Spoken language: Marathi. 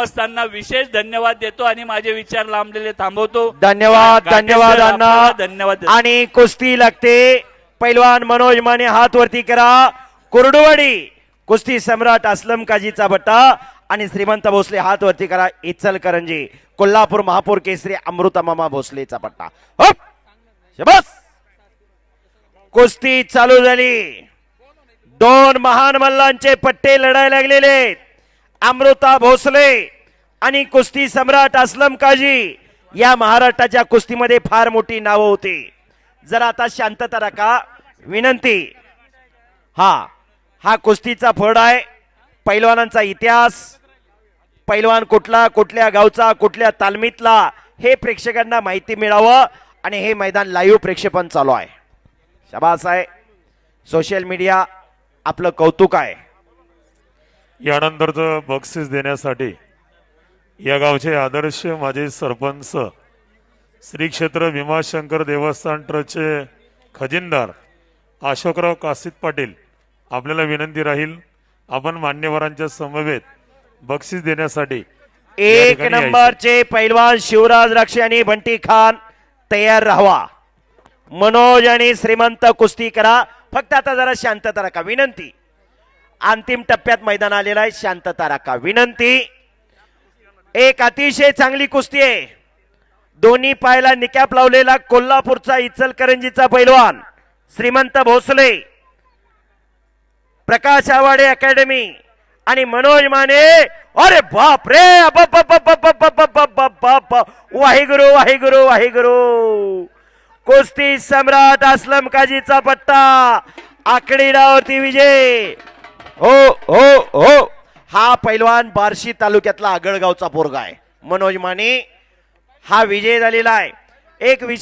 असताना विशेष धन्यवाद देतो आणि माझे विचार लांबलेले थांबवतो. धन्यवाद धन्यवाद अण्णा. धन्यवाद. आणि कुस्ती लागते. पैलवान मनोज माने हात वरती करा. कुर्डुवाडी. कुस्ती सम्राट असलम काजीचा बट्टा आणि श्रीमंत भोसले हात वरती करा. इचलकरंजी. कोल्हापूर महापौर केसरी अमृता मामा भोसलेचा पट्टा! शबास! कुस्ती चालू झाली. दोन महान मल्लांचे पट्टे लढायला लागलेले आहेत. अमृता भोसले आणि कुस्ती सम्राट असलम काजी या महाराष्ट्राच्या कुस्तीमध्ये फार मोठी नावं होती. जर आता शांतता राखा. विनंती. हा हा कुस्तीचा फड आहे. पैलवानांचा इतिहास. पैलवान कुठला कुठल्या गावचा कुठल्या तालमीतला हे प्रेक्षकांना माहिती मिळावं आणि हे मैदान लाईव्ह प्रेक्षेपण चालू आहे. शबास आहे. सोशल मीडिया आपलं कौतुक आहे. यानंतरचं बक्षीस देण्यासाठी या गावचे आदर्श माजी सरपंच श्री क्षेत्र भीमाशंकर देवस्थान ट्रस्टचे खजिनदार अशोकराव कासित पाटील आपल्याला विनंती राहील आपण मान्यवरांच्या समवेत बक्षीस देण्यासाठी एक. नंबरचे पैलवान शिवराज राक्षे आणि बंटी खान तयार राहावा. मनोज आणि श्रीमंत कुस्ती करा. फक्त आता जरा शांतता राखा. विनंती. अंतिम टप्प्यात मैदान आलेला आहे. शांतता राखा विनंती एक अतिशय चांगली कुस्ती आहे. दोन्ही पायाला निकॅप लावलेला कोल्हापूरचा इचलकरंजीचा पैलवान श्रीमंत भोसले प्रकाश आवाडे अकॅडमी आणि मनोज माने अरे बाप रे वाहिगुरु वाहिगुरु वाहिगुरु. कुस्ती सम्राट असलम काजीचा पट्टा. आकडी डावरती विजय. हो हो हो. हा पैलवान बार्शी तालुक्यातला आगळगावचा पोरगा आहे. मनोज माने हा विजय झालेला आहे. एक विषय